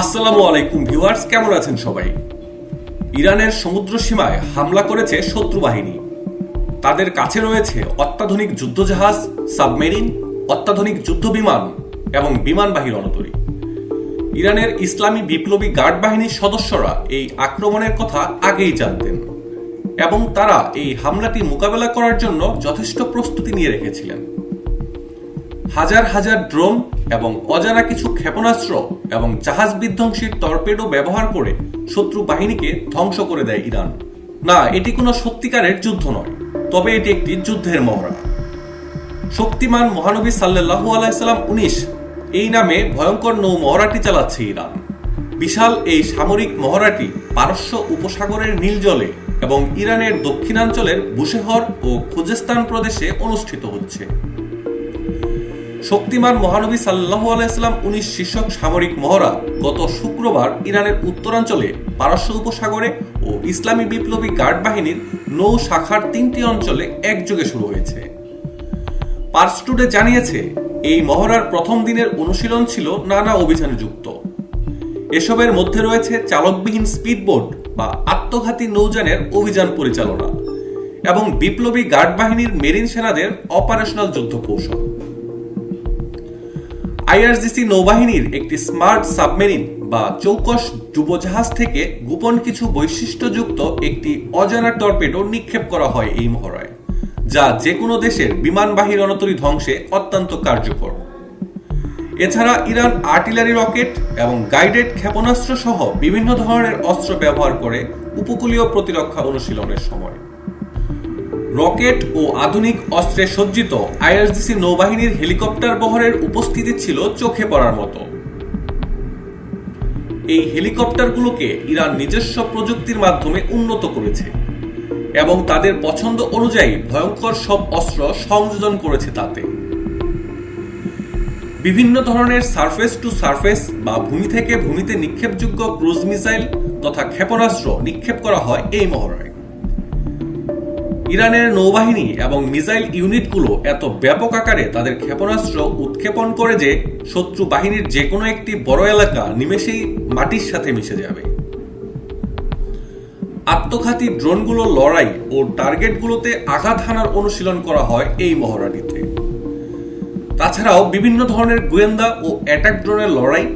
আসসালামু আলাইকুম ভিউয়ার্স, কেমন আছেন সবাই? ইরানের সমুদ্র সীমায় হামলা করেছে শত্রু বাহিনী। তাদের কাছে রয়েছে অত্যাধুনিক যুদ্ধজাহাজ, সাবমেরিন, অত্যাধুনিক যুদ্ধ বিমান এবং বিমানবাহী রণতরী। ইরানের ইসলামী বিপ্লবী গার্ড বাহিনীর সদস্যরা এই আক্রমণের কথা আগেই জানতেন এবং তারা এই হামলাটি মোকাবেলা করার জন্য যথেষ্ট প্রস্তুতি নিয়ে রেখেছিলেন। হাজার হাজার ড্রোন এবং অজানা কিছু ক্ষেপণাস্ত্র এবং জাহাজ বিধ্বংসী টর্পেডো ব্যবহার করে শত্রু বাহিনীকে ধ্বংস করে দেয় ইরান। না, এটি কোনো সত্যিকারের যুদ্ধ নয়, তবে এটি একটি যুদ্ধের মহড়া। শক্তিমান মহানবী সাল্লাহু আলাইসাল্লাম উনিশ, এই নামে ভয়ঙ্কর নৌ মহড়াটি চালাচ্ছে ইরান। বিশাল এই সামরিক মহড়াটি পারস্য উপসাগরের নীল জলে এবং ইরানের দক্ষিণাঞ্চলের বুশেহর ও খুজেস্তান প্রদেশে অনুষ্ঠিত হচ্ছে। শক্তিমান মহানবী সাল্লাহ আলাইসাল্লাম উনিশ শীর্ষক সামরিক মহড়া গত শুক্রবার ইরানের উত্তরাঞ্চলে পারস্য উপসাগরে ও ইসলামী বিপ্লবী গার্ড বাহিনীর নৌ শাখার তিনটি অঞ্চলে একযোগে শুরু হয়েছে। পার্স টুডে জানিয়েছে, এই মহড়ার প্রথম দিনের অনুশীলন ছিল নানা অভিযানে যুক্ত এসবের মধ্যে রয়েছে চালকবিহীন স্পিডবোট বা আত্মঘাতী নৌযানের অভিযান পরিচালনা এবং বিপ্লবী গার্ড বাহিনীর মেরিন সেনাদের অপারেশনাল যুদ্ধ কৌশল। আইআরজিসি নৌবাহিনীর একটি স্মার্ট সাবমেরিন বা চৌকস ডুবোজাহাজ থেকে গোপন কিছু বৈশিষ্ট্যযুক্ত একটি অজানা টর্পেডো নিক্ষেপ করা হয় এই মহড়ায়, যা যে কোনো দেশের বিমানবাহী রণতরী ধ্বংসে অত্যন্ত কার্যকর। এছাড়া ইরান আর্টিলারি রকেট এবং গাইডেড ক্ষেপণাস্ত্র সহ বিভিন্ন ধরনের অস্ত্র ব্যবহার করে উপকূলীয় প্রতিরক্ষা অনুশীলনের সময়। রকেট ও আধুনিক অস্ত্রে সজ্জিত আইআরজিসি নৌবাহিনীর হেলিকপ্টার বহরের উপস্থিতি ছিল চোখে পড়ার মতো। এই হেলিকপ্টারগুলোকে ইরান নিজস্ব প্রযুক্তির মাধ্যমে উন্নত করেছে এবং তাদের পছন্দ অনুযায়ী ভয়ঙ্কর সব অস্ত্র সংযোজন করেছে তাতে। বিভিন্ন ধরনের সারফেস টু সারফেস বা ভূমি থেকে ভূমিতে নিক্ষেপযোগ্য ক্রুজ মিসাইল তথা ক্ষেপণাস্ত্র নিক্ষেপ করা হয় এই মহড়ায়। ইরানের নৌবাহিনী এবং মিসাইল ইউনিটগুলো এত ব্যাপক আকারে তাদের ক্ষেপণাস্ত্র উৎক্ষেপণ করে যে শত্রু বাহিনীর যে কোনো একটি বড় এলাকা নিমেষেই মাটির সাথে মিশে যাবে। আত্মঘাতী ড্রোনগুলোর লড়াই ও টার্গেটগুলোতে আঘাত হানার অনুশীলন করা হয় এই মহড়াটিতে তাছাড়াও বিভিন্ন ধরনের গোয়েন্দা ও অ্যাটাক ড্রোনের লড়াই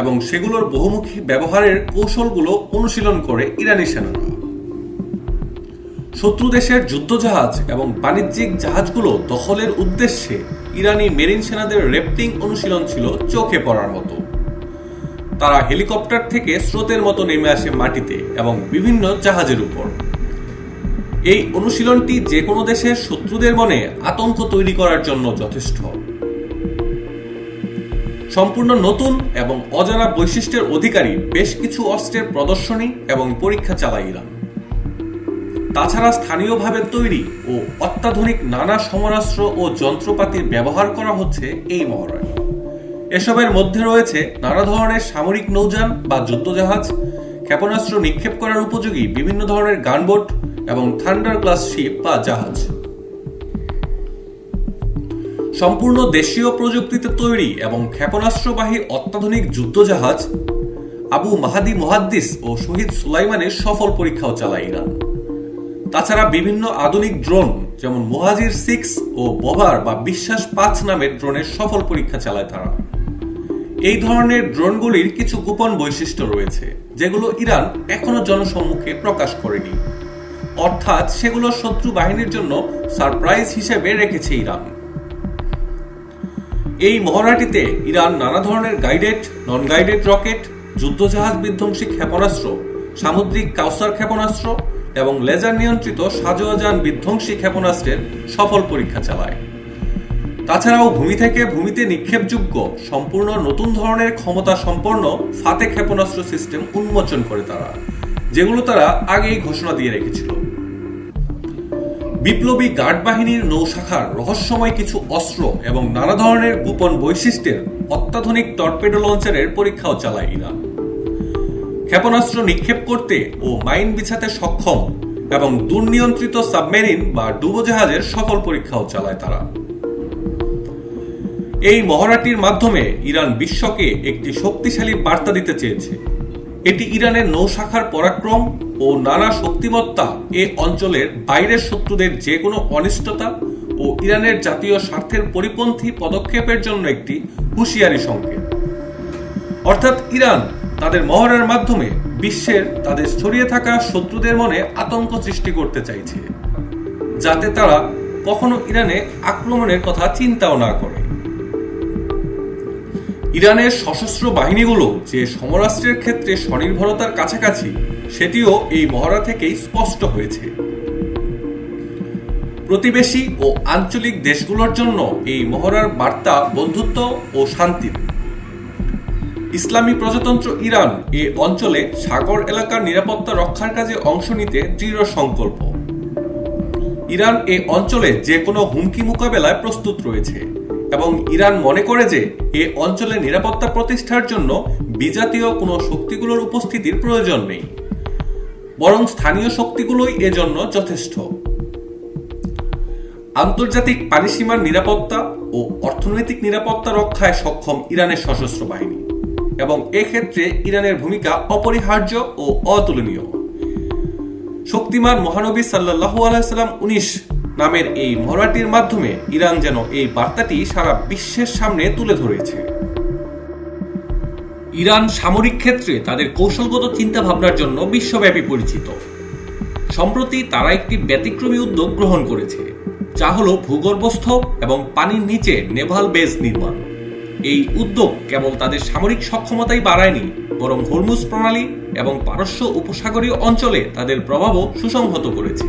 এবং সেগুলোর বহুমুখী ব্যবহারের কৌশলগুলো অনুশীলন করে ইরানি সেনারা। শত্রু দেশের যুদ্ধজাহাজ এবং বাণিজ্যিক জাহাজগুলো দখলের উদ্দেশ্যে ইরানি মেরিন সেনাদের রেপটিং অনুশীলন ছিল চোখে পড়ার মতো। তারা হেলিকপ্টার থেকে স্রোতের মতো নেমে আসে মাটিতে এবং বিভিন্ন জাহাজের উপর। এই অনুশীলনটি যে কোনো দেশের শত্রুদের মনে আতঙ্ক তৈরি করার জন্য যথেষ্ট। সম্পূর্ণ নতুন এবং অজানা বৈশিষ্ট্যের অধিকারী বেশ কিছু অস্ত্রের প্রদর্শনী এবং পরীক্ষা চালায় ইরান। তাছাড়া স্থানীয়ভাবে তৈরি ও অত্যাধুনিক নানা সমরাস্ত্র ও যন্ত্রপাতির ব্যবহার করা হচ্ছে এই মহড়ায়। এসবের মধ্যে রয়েছে নানা ধরনের সামরিক নৌযান বা যুদ্ধজাহাজ, ক্ষেপণাস্ত্র নিক্ষেপ করার উপযোগী বিভিন্ন ধরনের গানবোট এবং থান্ডার ক্লাস শিপ বা জাহাজ। সম্পূর্ণ দেশীয় প্রযুক্তিতে তৈরি এবং ক্ষেপণাস্ত্রবাহী অত্যাধুনিক যুদ্ধজাহাজ আবু মাহাদি মুহাদ্দিস ও শহীদ সুলাইমানের সফল পরীক্ষাও চালায় ইরান। তাছাড়া বিভিন্ন আধুনিক ড্রোন যেমন মোহাজির সিক্স ও বভার বা বিশ্বাস পাঁচ নামের ড্রোনের সফল পরীক্ষা চালায় তারা। এই ধরনের ড্রোনগুলির কিছু গোপন বৈশিষ্ট্য রয়েছে, যেগুলো ইরান এখনও জনসম্মুখে প্রকাশ করেনি। অর্থাৎ সেগুলো শত্রু বাহিনীর জন্য সারপ্রাইজ হিসেবে রেখেছে ইরান। এই মহড়াটিতে ইরান নানা ধরনের গাইডেড নন গাইডেড রকেট যুদ্ধজাহাজ বিধ্বংসী ক্ষেপণাস্ত্র, সামুদ্রিক কাউসার ক্ষেপণাস্ত্র এবং লেজার নিয়ন্ত্রিত সাজোয়াজান বিধ্বংসী ক্ষেপণাস্ত্রের সফল পরীক্ষা চালায়। তাছাড়াও ভূমি থেকে ভূমিতে নিক্ষেপযোগ্য, সম্পূর্ণ নতুন ধরনের ক্ষমতা সম্পন্ন ফাতে ক্ষেপণাস্ত্র সিস্টেম উন্মোচন করে তারা, যেগুলো তারা আগেই ঘোষণা দিয়ে রেখেছিল। বিপ্লবী গার্ড বাহিনীর নৌশাখার রহস্যময় কিছু অস্ত্র এবং নানা ধরনের গোপন বৈশিষ্ট্যের অত্যাধুনিক টর্পেডো লঞ্চারের পরীক্ষাও চালায় ইরান। ক্ষেপণাস্ত্র নিক্ষেপ করতে ও মাইন বিছাতে সক্ষম এবং দুর্নিয়ন্ত্রিত সাবমেরিন বা ডুবোজাহাজের সফল পরীক্ষাও চালায় তারা। এই মহড়াটির মাধ্যমে ইরান বিশ্বকে একটি শক্তিশালী বার্তা দিতে চেয়েছে। এটি ইরানের নৌশাখার পরাক্রম ও নানা শক্তিমত্তা এ অঞ্চলের বাইরের শত্রুদের যে কোনো অনিষ্টতা ও ইরানের জাতীয় স্বার্থের পরিপন্থী পদক্ষেপের জন্য একটি হুঁশিয়ারি সংকেত। অর্থাৎ ইরান তাদের মহড়ার মাধ্যমে বিশ্বের তাদের ছড়িয়ে থাকা শত্রুদের মনে আতঙ্ক সৃষ্টি করতে চাইছে, যাতে তারা কখনো ইরানে আক্রমণের কথা চিন্তাও না করে। ইরানের সশস্ত্র বাহিনীগুলো যে সমরাষ্ট্রের ক্ষেত্রে স্বনির্ভরতার কাছাকাছি, সেটিও এই মহড়া থেকেই স্পষ্ট হয়েছে। প্রতিবেশী ও আঞ্চলিক দেশগুলোর জন্য এই মহড়ার বার্তা বন্ধুত্ব ও শান্তির ইসলামী প্রজাতন্ত্র ইরান এ অঞ্চলে সাগর এলাকার নিরাপত্তা রক্ষার কাজে অংশ নিতে দৃঢ় সংকল্প। ইরান এ অঞ্চলে যে কোনো হুমকি মোকাবেলায় প্রস্তুত রয়েছে এবং ইরান মনে করে যে এ অঞ্চলে নিরাপত্তা প্রতিষ্ঠার জন্য বিজাতীয় কোনো শক্তিগুলোর উপস্থিতির প্রয়োজন নেই। বরং স্থানীয় শক্তিগুলোই এজন্য যথেষ্ট। আন্তর্জাতিক পানিসীমার নিরাপত্তা ও অর্থনৈতিক নিরাপত্তা রক্ষায় সক্ষম ইরানের সশস্ত্র বাহিনী। এবং এক্ষেত্রে ইরানের ভূমিকা অপরিহার্য ও অতুলনীয়। শক্তিমান মহানবী সাল্লাহু আলাইসাল্লাম উনিশ নামের এই মহড়াটির মাধ্যমে ইরান যেন এই বার্তাটি সারা বিশ্বের সামনে তুলে ধরেছে। ইরান সামরিক ক্ষেত্রে তাদের কৌশলগত চিন্তা ভাবনার জন্য বিশ্বব্যাপী পরিচিত। সম্প্রতি তারা একটি ব্যতিক্রমী উদ্যোগ গ্রহণ করেছে, যা হল ভূগর্ভস্থ এবং পানির নিচে নেভাল বেস নির্মাণ। এই উদ্যোগ কেবল তাদের সামরিক সক্ষমতাই বাড়ায়নি, বরং হরমুজ প্রণালী এবং পারস্য উপসাগরীয় অঞ্চলে তাদের প্রভাবও সুসংহত করেছে।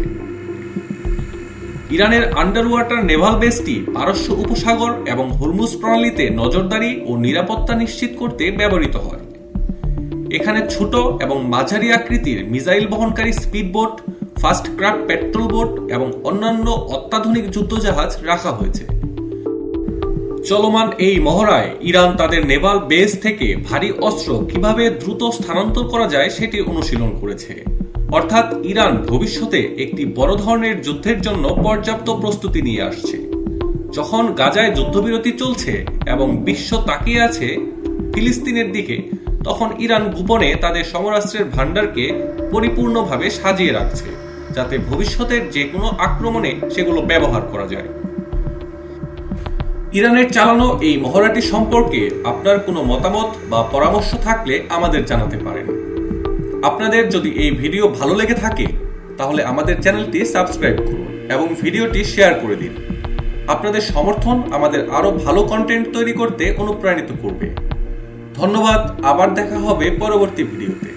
ইরানের আন্ডার ওয়াটার নেভাল বেসটি পারস্য উপসাগর এবং হরমুজ প্রণালীতে নজরদারি ও নিরাপত্তা নিশ্চিত করতে ব্যবহৃত হয়। এখানে ছোট এবং মাঝারি আকৃতির মিসাইল বহনকারী speedboat, fast craft petrol boat এবং অন্যান্য অত্যাধুনিক যুদ্ধজাহাজ রাখা হয়েছে। চলমান এই মহড়ায় ইরান তাদের নেভাল বেস থেকে ভারী অস্ত্র কীভাবে দ্রুত স্থানান্তর করা যায় সেটি অনুশীলন করেছে। অর্থাৎ ইরান ভবিষ্যতে একটি বড় ধরনের যুদ্ধের জন্য পর্যাপ্ত প্রস্তুতি নিয়ে আসছে। যখন গাজায় যুদ্ধবিরতি চলছে এবং বিশ্ব তাকিয়ে আছে ফিলিস্তিনের দিকে, তখন ইরান গোপনে তাদের সমরাস্ত্রের ভাণ্ডারকে পরিপূর্ণভাবে সাজিয়ে রাখছে, যাতে ভবিষ্যতের যে কোনো আক্রমণে সেগুলো ব্যবহার করা যায়। ইরানের চালানো এই মহড়াটি সম্পর্কে আপনার কোনো মতামত বা পরামর্শ থাকলে আমাদের জানাতে পারেন। আপনাদের যদি এই ভিডিও ভালো লেগে থাকে, তাহলে আমাদের চ্যানেলটি সাবস্ক্রাইব করুন এবং ভিডিওটি শেয়ার করে দিন। আপনাদের সমর্থন আমাদের আরও ভালো কন্টেন্ট তৈরি করতে অনুপ্রাণিত করবে। ধন্যবাদ, আবার দেখা হবে পরবর্তী ভিডিওতে।